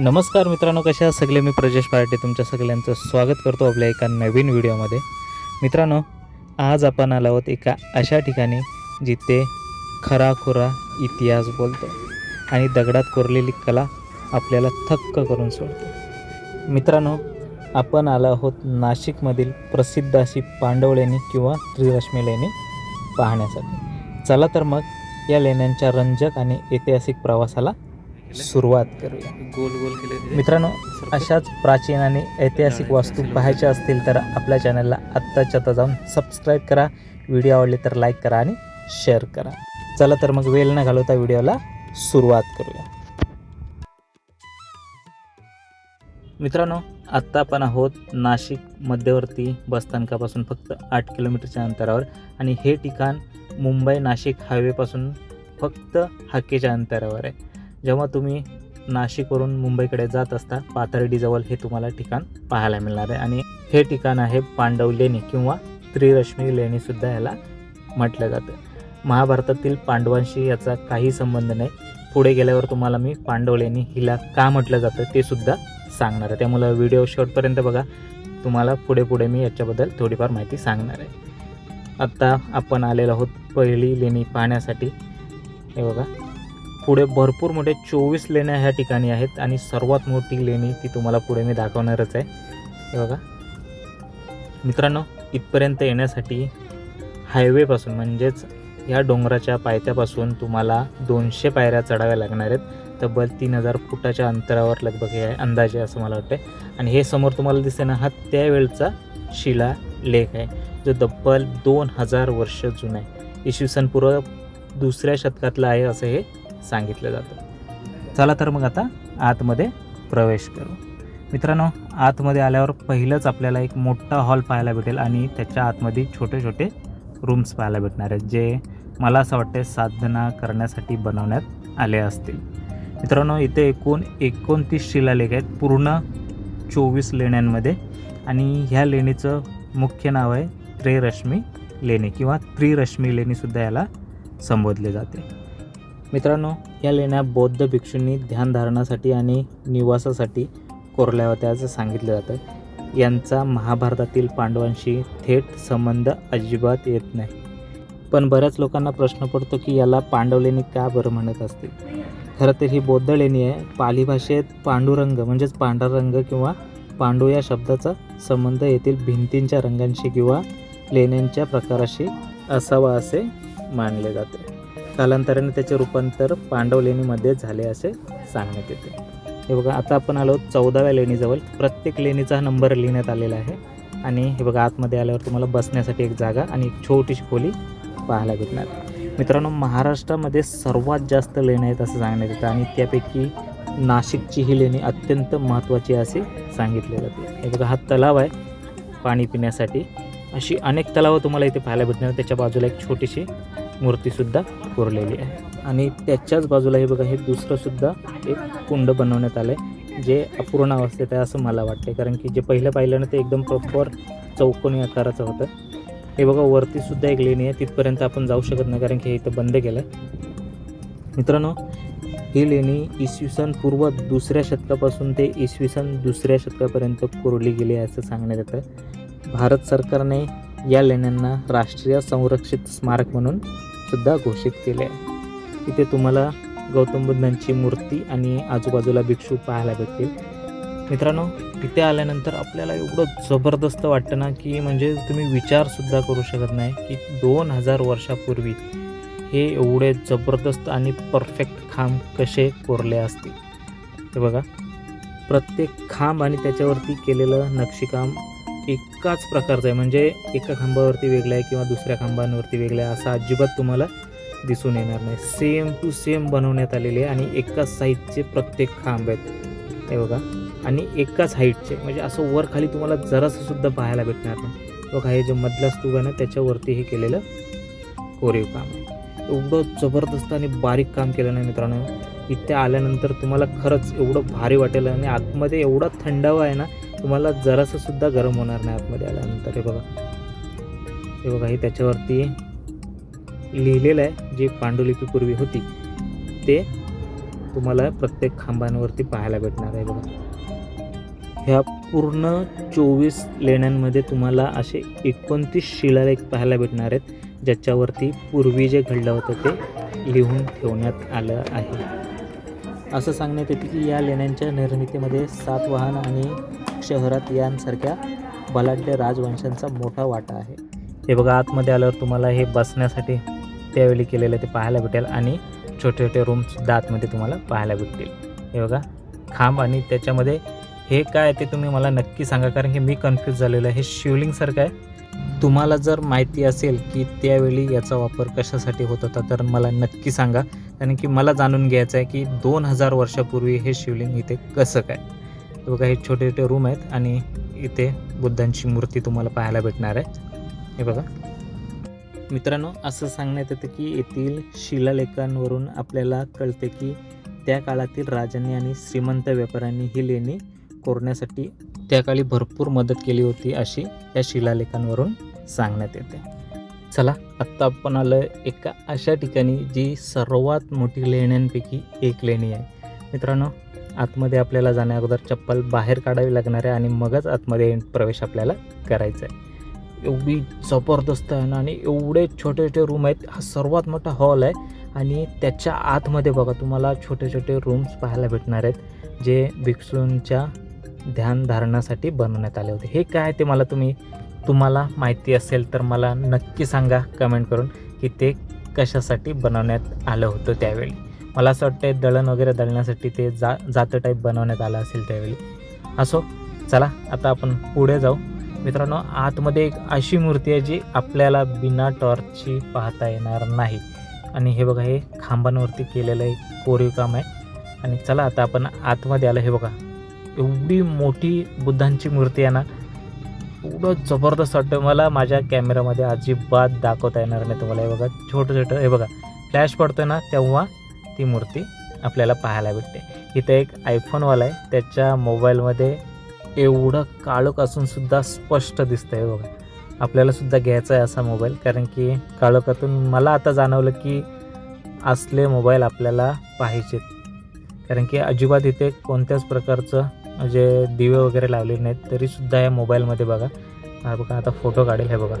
नमस्कार मित्रांनो कशा आहात सगळे? मी प्रजेश पार्टे तुमच्या सगळ्यांचं स्वागत करतो आपल्या एका नवीन व्हिडिओमध्ये. मित्रांनो आज आपण आलो आहोत एका अशा ठिकाणी जिथे खराखुरा इतिहास बोलतो आणि दगडात कोरलेली कला आपल्याला थक्क करून सोडते. मित्रांनो आपण आलो आहोत नाशिकमधील प्रसिद्ध अशी पांडव लेणी किंवा त्रिरश्मी लेणी पाहण्यासाठी. चला तर मग या लेण्यांच्या रंजक आणि ऐतिहासिक प्रवासाला सुरुवात करूया. गोल गोल केले मित्रांनो अशाच प्राचीन आणि ऐतिहासिक वास्तू पाहायच्या असतील तर आपल्या चॅनलला आत्ताच्या आता जाऊन सबस्क्राईब करा. व्हिडिओ आवडले तर लाईक करा आणि शेअर करा. चला तर मग वेळ न घालवता व्हिडिओला सुरुवात करूया. मित्रांनो आत्ता आपण आहोत नाशिक मध्यवर्ती बसस्थानकापासून फक्त आठ किलोमीटरच्या अंतरावर आणि हे ठिकाण मुंबई नाशिक हायवेपासून फक्त हाकेच्या अंतरावर आहे. जेव्हा तुम्ही नाशिकवरून मुंबईकडे जात असता पाथर्डीजवळ हे तुम्हाला ठिकाण पाहायला मिळणार आहे. आणि हे ठिकाण आहे पांडव लेणी किंवा त्रिरश्मी लेणीसुद्धा याला म्हटलं जातं. महाभारतातील पांडवांशी याचा काही संबंध नाही. पुढे गेल्यावर तुम्हाला मी पांडव लेणी हिला का म्हटलं जातं ते सुद्धा सांगणार आहे. त्यामुळं व्हिडिओ शेवटपर्यंत बघा. तुम्हाला पुढे पुढे मी याच्याबद्दल थोडीफार माहिती सांगणार आहे. आत्ता आपण आलेलो आहोत पहिली लेणी पाहण्यासाठी. हे बघा. पुढे भरपूर मोठे चोवीस लेण्या ह्या ठिकाणी आहेत आणि सर्वात मोठी लेणी ती तुम्हाला पुढे मी दाखवणारच आहे. हे बघा. मित्रांनो इथपर्यंत येण्यासाठी हायवेपासून म्हणजेच या डोंगराच्या पायथ्यापासून तुम्हाला दोनशे पायऱ्या चढाव्या लागणार आहेत. तब्बल तीन हजार फुटाच्या अंतरावर लगभग हे आहे अंदाजे असं मला वाटतं आणि हे समोर तुम्हाला दिसे ना हा त्यावेळचा शिला लेख आहे जो तब्बल दोन हजार वर्ष जुना आहे. इसवी सन पूर्व दुसऱ्या शतकातला आहे असं हे सांगितलं जातं. चला तर मग आता आतमध्ये प्रवेश करू. मित्रांनो आतमध्ये आल्यावर पहिलंच आपल्याला एक मोठा हॉल पाहायला भेटेल आणि त्याच्या आतमध्ये छोटे छोटे रूम्स पाहायला भेटणार आहेत जे मला असं वाटतं साधना करण्यासाठी बनवण्यात आले असतील. मित्रांनो इथे एकूण एकोणतीस शिलालेख आहेत पूर्ण चोवीस लेण्यांमध्ये आणि ह्या लेणीचं मुख्य नाव आहे त्रिरश्मी लेणी किंवा त्रिरश्मी लेणीसुद्धा याला संबोधले जाते. मित्रांनो या लेण्या बौद्ध भिक्षूंनी ध्यानधारणासाठी आणि निवासासाठी कोरल्या होत्या असं सांगितलं जातं. यांचा महाभारतातील पांडवांशी थेट संबंध अजिबात येत नाही. पण बऱ्याच लोकांना प्रश्न पडतो की याला पांडव लेणी का बरं म्हणत असतील? खरं तर ही बौद्ध लेणी आहे. पाली भाषेत पांडुरंग म्हणजेच पांढरा रंग किंवा पांडू या शब्दाचा संबंध येथील भिंतींच्या रंगांशी किंवा लेण्यांच्या प्रकाराशी असावा असे मानले जाते. कालांतराने त्याचे रूपांतर पांडव लेणीमध्ये झाले असे सांगण्यात येते. हे बघा आता आपण आलो चौदाव्या लेणीजवळ. प्रत्येक लेणीचा नंबर लिहिण्यात आलेला आहे. आणि हे बघा आतमध्ये आल्यावर तुम्हाला बसण्यासाठी एक जागा आणि एक छोटीशी खोली पाहायला भेटणार. मित्रांनो महाराष्ट्रामध्ये सर्वात जास्त लेण्या आहेत असं सांगण्यात येतं आणि त्यापैकी नाशिकची ही लेणी अत्यंत महत्त्वाची असे सांगितले जाते. हे बघा हा तलाव आहे पाणी पिण्यासाठी. अशी अनेक तलावं तुम्हाला इथे पाहायला भेटणार. त्याच्या बाजूला एक छोटीशी मूर्तीसुद्धा कोरलेली आहे. आणि त्याच्याच बाजूला हे बघा हे दुसरंसुद्धा एक कुंड बनवण्यात आलं आहे जे अपूर्ण अवस्थेत आहे असं मला वाटते कारण की जे पहिलं पाहिलं ना ते एकदम प्रॉपर चौकोनी आकाराचं होतं. हे बघा वरतीसुद्धा एक लेणी आहे तिथपर्यंत आपण जाऊ शकत नाही कारण की हे इथं बंद केलं आहे मित्रांनो ही लेणी इसवी सन पूर्व दुसऱ्या शतकापासून ते इसवी सन दुसऱ्या शतकापर्यंत कोरली गेली आहे असं सांगण्यात येतं भारत सरकारने या लेण्यांना राष्ट्रीय संरक्षित स्मारक म्हणून सुद्धा घोषित केले. आहे तिथे तुम्हाला गौतम बुद्धांची मूर्ती आणि आजूबाजूला भिक्षू पाहायला भेटतील. मित्रांनो तिथे आल्यानंतर आपल्याला एवढं जबरदस्त वाटतं ना की म्हणजे तुम्ही विचारसुद्धा करू शकत नाही की दोन हजार वर्षापूर्वी हे एवढे जबरदस्त आणि परफेक्ट खांब कसे कोरले असतील. हे बघा. प्रत्येक खांब आणि त्याच्यावरती केलेलं नक्षीकाम एकाच प्रकारचं आहे. म्हणजे एका खांबावरती वेगळं आहे किंवा दुसऱ्या खांबांवरती वेगळं आहे असं अजिबात तुम्हाला दिसून येणार नाही. सेम टू सेम बनवण्यात आलेले आहे आणि एकाच साईजचे प्रत्येक खांब आहेत. हे बघा. आणि एकाच हाईटचे म्हणजे असं वर खाली तुम्हाला जरासं सुद्धा पाहायला भेटणार नाही. बघा हे जे मधला स्तूप आहे ना त्याच्यावरती हे केलेलं कोरीव काम आहे. एवढं जबरदस्त आणि बारीक काम केलं नाही मित्रांनो. इथे आल्यानंतर तुम्हाला खरंच एवढं भारी वाटेल आणि आतमध्ये एवढा थंडावा आहे ना तुम्हाला जरासं सुद्धा गरम होणार नाही आतमध्ये आल्यानंतर. हे बघा. हे बघा हे त्याच्यावरती लिहिलेलं आहे जी पांडुलिपी पूर्वी होती ते तुम्हाला प्रत्येक खांबांवरती पाहायला भेटणार आहे. बघा. ह्या पूर्ण चोवीस लेण्यांमध्ये तुम्हाला असे एकोणतीस शिलालेख पाहायला भेटणार आहेत ज्याच्यावरती पूर्वी जे घडलं होतं ते लिहून ठेवण्यात आलं आहे. असं सांगण्यात येते की या लेण्यांच्या निर्मितीमध्ये सातवाहन आणि शहरात यांसारख्या बलाढ्य राजवंशांचा मोठा वाटा आहे. हे बघा आतमध्ये आल्यावर तुम्हाला हे बसण्यासाठी त्यावेळी केलेलं ते पाहायला भेटेल आणि छोटे छोटे रूमसुद्धा आतमध्ये तुम्हाला पाहायला भेटतील. हे बघा खांब आणि त्याच्यामध्ये हे काय ते तुम्ही मला नक्की सांगा कारण की मी कन्फ्यूज झालेलो आहे. हे शिवलिंगसारखं आहे. तुम्हाला जर माहिती असेल की त्यावेळी याचा वापर कशासाठी होत होता तर मला नक्की सांगा. कारण की मला जाणून घ्यायचं आहे की दोन हजार वर्षापूर्वी हे शिवलिंग इथे कसं काय? हे बघा हे छोटे छोटे रूम आहेत आणि इथे बुद्धांची मूर्ती तुम्हाला पाहायला भेटणार आहे. हे बघा. मित्रांनो असं सांगण्यात येतं की येथील शिलालेखांवरून आपल्याला कळते की त्या काळातील राजांनी आणि श्रीमंत व्यापाऱ्यांनी ही लेणी कोरण्यासाठी त्या काळी भरपूर मदत केली होती अशी या शिलालेखांवरून सांगण्यात येते. चला आत्ता आपण आलं एका अशा ठिकाणी जी सर्वात मोठी लेण्यांपैकी एक लेणी आहे. मित्रांनो आतमध्ये आपल्याला जाण्या अगोदर चप्पल बाहेर काढावी लागणार आहे आणि मगच आतमध्ये प्रवेश आपल्याला करायचा आहे. एवढी जबरदस्त आहे ना आणि एवढे छोटे छोटे रूम आहेत. हा सर्वात मोठा हॉल आहे. आणि त्याच्या आतमध्ये बघा तुम्हाला छोटे छोटे रूम्स पाहायला भेटणार आहेत जे भिक्षूंच्या ध्यानधारणासाठी बनवण्यात आले होते. हे काय ते मला तुम्ही तुम्हाला माहिती असेल तर मला नक्की सांगा कमेंट करून की ते कशासाठी बनवण्यात आलं होतं त्यावेळी. मला असं वाटतं दळण वगैरे दळण्यासाठी ते जा जातं टाईप बनवण्यात आलं असेल त्यावेळी. असो चला आता आपण पुढे जाऊ. मित्रांनो आतमध्ये एक अशी मूर्ती आहे जी आपल्याला बिना टॉर्चची पाहता येणार नाही. आणि हे बघा हे खांबांवरती केलेलं एक कोरीव काम आहे. आणि चला आता आपण आतमध्ये आलं. हे बघा एवढी मोठी बुद्धांची मूर्ती आहे ना एवढं जबरदस्त वाटतं मला माझ्या कॅमेरामध्ये अजिबात दाखवता येणार नाही तुम्हाला. हे बघा छोटं छोटं हे बघा. फ्लॅश पडतो ना तेव्हा ती मूर्ती आपल्याला पाहायला भेटते. इथं एक आयफोनवाला आहे. त्याच्या मोबाईलमध्ये एवढं काळोख असूनसुद्धा स्पष्ट दिसतं आहे बघा आपल्यालासुद्धा घ्यायचा आहे असा मोबाईल कारण की काळोखातून मला आता जाणवलं की असले मोबाईल आपल्याला पाहिजेत. कारण की अजिबात इथे कोणत्याच प्रकारचं म्हणजे दिवे वगैरे लावले नाहीत. तरीसुद्धा या मोबाईलमध्ये बघा. हा बघा आता फोटो काढेल. हे बघा.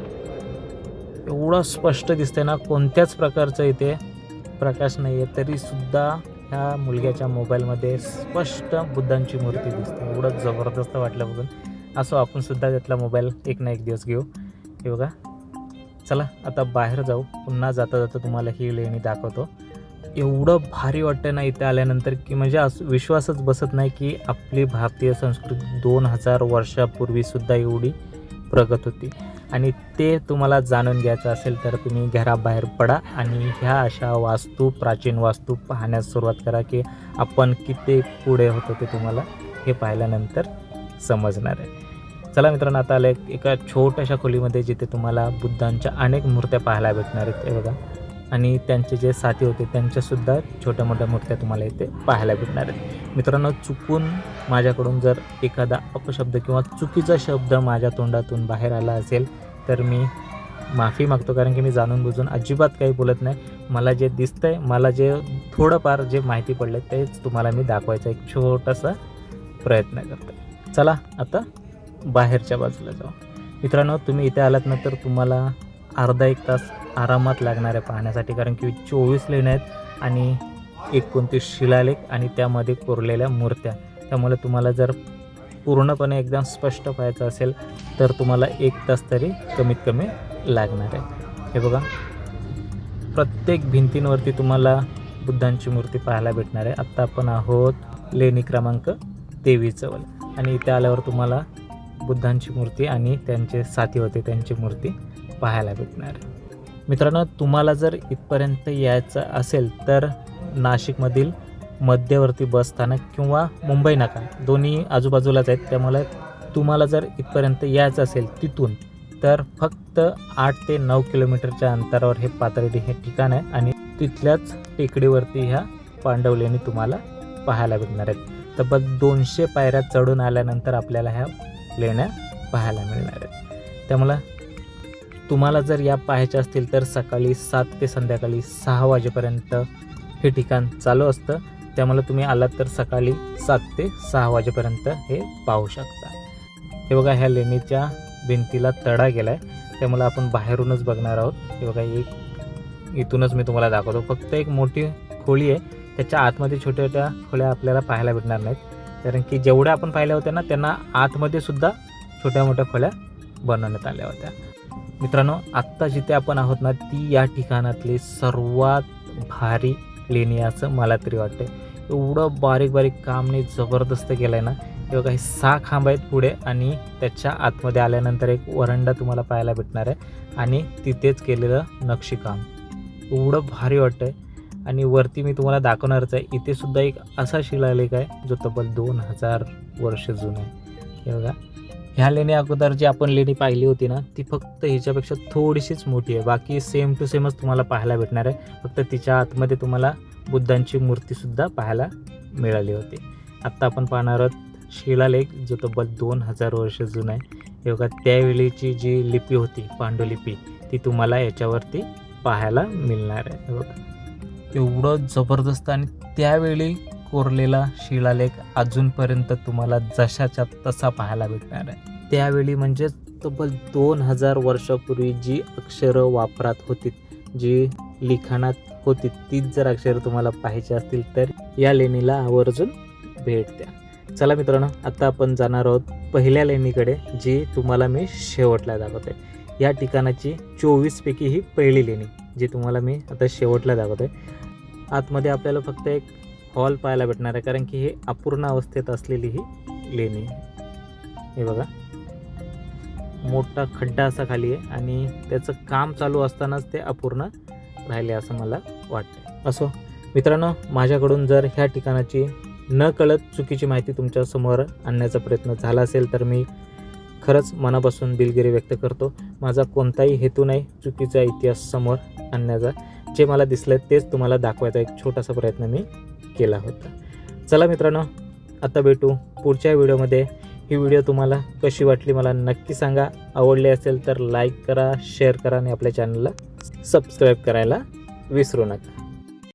एवढं स्पष्ट दिसतंय ना कोणत्याच प्रकारचं इथे प्रकाश नाही आहे तरीसुद्धा ह्या मुलग्याच्या मोबाईलमध्ये स्पष्ट बुद्धांची मूर्ती दिसते. एवढं जबरदस्त वाटलं बघून. असो आपण सुद्धा त्यातला मोबाईल एक ना एक दिवस घेऊ. हे बघा. चला आता बाहेर जाऊ. पुन्हा जाता जाता तुम्हाला ही लेणी दाखवतो. एवढं भारी वाटतं ना इथे आल्यानंतर की म्हणजे असं विश्वासच बसत नाही की आपली भारतीय संस्कृती दोन हजार वर्षापूर्वीसुद्धा एवढी प्रगत होती. आणि ते तुम्हाला जाणून घ्यायचं असेल तर तुम्ही घराबाहेर पडा आणि ह्या अशा वास्तू प्राचीन वास्तू पाहण्यास सुरुवात करा की आपण किती पुढे होतो ते तुम्हाला हे पाहिल्यानंतर समजणार आहे. चला मित्रांनो आता आलं एका छोट्याशा खोलीमध्ये जिथे तुम्हाला बुद्धांच्या अनेक मूर्त्या पाहायला भेटणार आहेत. ते बघा. आणि त्यांचे जे साथी होते त्यांच्यासुद्धा छोट्या मोठ्या मूर्त्या तुम्हाला इथे पाहायला भेटणार आहेत. मित्रांनो चुकून माझ्याकडून जर एखादा अपशब्द किंवा चुकीचा शब्द माझ्या तोंडातून बाहेर आला असेल तर मी माफी मागतो कारण की मी जाणून बुजून अजिबात काही बोलत नाही. मला जे दिसतंय मला जे थोडंफार जे माहिती पडलं तेच तुम्हाला मी दाखवायचा एक छोटासा प्रयत्न करतो चला आता बाहेरच्या बाजूला जाऊ. मित्रांनो तुम्ही इथे आलात ना तर तुम्हाला अर्धा एक तास आरामात लागणार आहे पाहण्यासाठी कारण की चोवीस लेण्या आहेत आणि एकोणतीस शिलालेख आणि त्यामध्ये कोरलेल्या मूर्त्या. त्यामुळे तुम्हाला जर पूर्णपणे एकदम स्पष्ट पाहायचं असेल तर तुम्हाला एक तास तरी कमीत कमी लागणार आहे. हे बघा. प्रत्येक भिंतींवरती तुम्हाला बुद्धांची मूर्ती पाहायला भेटणार आहे. आत्ता आपण आहोत लेणी क्रमांक तेवीसजवळ. आणि इथे आल्यावर तुम्हाला बुद्धांची मूर्ती आणि त्यांचे साथी होते त्यांची मूर्ती पाहायला भेटणार. आहे मित्रांनो तुम्हाला जर इथपर्यंत यायचं असेल तर नाशिकमधील मध्यवर्ती बस स्थानक किंवा मुंबई नाका दोन्ही आजूबाजूलाच आहेत. त्यामुळे तुम्हाला जर इथपर्यंत यायचं असेल तिथून तर फक्त आठ ते नऊ किलोमीटरच्या अंतरावर हे पातळी हे ठिकाण आहे आणि तिथल्याच टेकडीवरती ह्या पांडवलेणी तुम्हाला पाहायला भेटणार आहेत. तब्बल दोनशे पायऱ्या चढून आल्यानंतर आपल्याला ह्या लेण्या पाहायला मिळणार आहेत. त्यामुळं तुम्हाला जर या पाहायच्या असतील तर सकाळी सात ते संध्याकाळी सहा वाजेपर्यंत हे ठिकाण चालू असतं. त्यामुळे तुम्ही आलात तर सकाळी सात ते सहा वाजेपर्यंत हे पाहू शकता. हे बघा ह्या लेणीच्या भिंतीला तडा गेला आहे त्यामुळे आपण बाहेरूनच बघणार आहोत. हे बघा एक इथूनच मी तुम्हाला दाखवतो. फक्त एक मोठी खोळी आहे. त्याच्या आतमध्ये छोट्या छोट्या खोल्या आपल्याला पाहायला भेटणार नाहीत. कारण की जेवढ्या आपण पाहिल्या होत्या ना त्यांना आतमध्ये सुद्धा छोट्या मोठ्या खोल्या बनवण्यात आल्या होत्या. मित्रांनो आत्ता जिथे आपण आहोत ना ती या ठिकाणातली सर्वात भारी लेणी असं मला तरी वाटतं एवढं बारीक बारीक काम जबरदस्त केलं आहे ना. हे काही हे सहा खांब आहेत पुढे आणि त्याच्या आतमध्ये आल्यानंतर एक वरंडा तुम्हाला पाहायला भेटणार आहे. आणि तिथेच केलेलं नक्षीकाम. एवढं भारी वाटतं आहे आणि वरती मी तुम्हाला दाखवणारच आहे इथे सुद्धा एक असा शिलालेख आहे जो तब्बल दोन हजार वर्ष जुना आहे. हे बघा ह्या लेणी अगोदर जी आपण लेणी पाहिली होती ना ती फक्त ह्याच्यापेक्षा थोडीशीच मोठी आहे. बाकी सेम टू सेमच तुम्हाला पाहायला भेटणार आहे. फक्त तिच्या आतमध्ये तुम्हाला बुद्धांची मूर्तीसुद्धा पाहायला मिळाली होती. आत्ता आपण पाहणार आहोत शिलालेख जो तब्बल दोन हजार वर्ष जुना आहे. हे बघा त्यावेळीची जी लिपी होती पांडुलिपी ती तुम्हाला याच्यावरती पाहायला मिळणार आहे. बघा. एवढं जबरदस्त आणि त्यावेळी कोरलेला शिलालेख अजूनपर्यंत तुम्हाला जशाच्या तसा पाहायला भेटणार आहे. त्यावेळी म्हणजे तब्बल दोन हजार वर्षापूर्वी जी अक्षरं वापरात होती जी लिखाणात होती तीच जर अक्षरं तुम्हाला पाहायची असतील तर या लेणीला आवर्जून भेट द्या. चला मित्रांनो आता आपण जाणार आहोत पहिल्या लेणीकडे जी तुम्हाला मी शेवटला दाखवते या ठिकाणाची चोवीसपैकी ही पहिली लेणी जी तुम्हाला मी आता शेवटला दाखवते आतमध्ये आपल्याला फक्त एक हॉल पाहायला भेटणार आहे. कारण की हे अपूर्ण अवस्थेत असलेली ही लेणी आहे. हे बघा. मोठा खड्डा असा खाली आहे आणि त्याचं काम चालू असतानाच ते अपूर्ण राहिले असं मला वाटतं असो मित्रांनो माझ्याकडून जर ह्या ठिकाणाची न कळत चुकीची माहिती तुमच्यासमोर आणण्याचा प्रयत्न झाला असेल तर मी खरंच मनापासून दिलगिरी व्यक्त करतो. माझा कोणताही हेतू नाही चुकीचा इतिहास समोर आणण्याचा. जे मला दिसलं तेच तुम्हाला दाखवायचा एक छोटासा प्रयत्न मी केला होता. चला मित्रांनो आता भेटू पुढच्या व्हिडिओमध्ये. ही व्हिडिओ तुम्हाला कशी वाटली मला नक्की सांगा. आवडली असेल तर लाईक करा शेअर करा आणि आपल्या चॅनलला सबस्क्राईब करायला विसरू नका.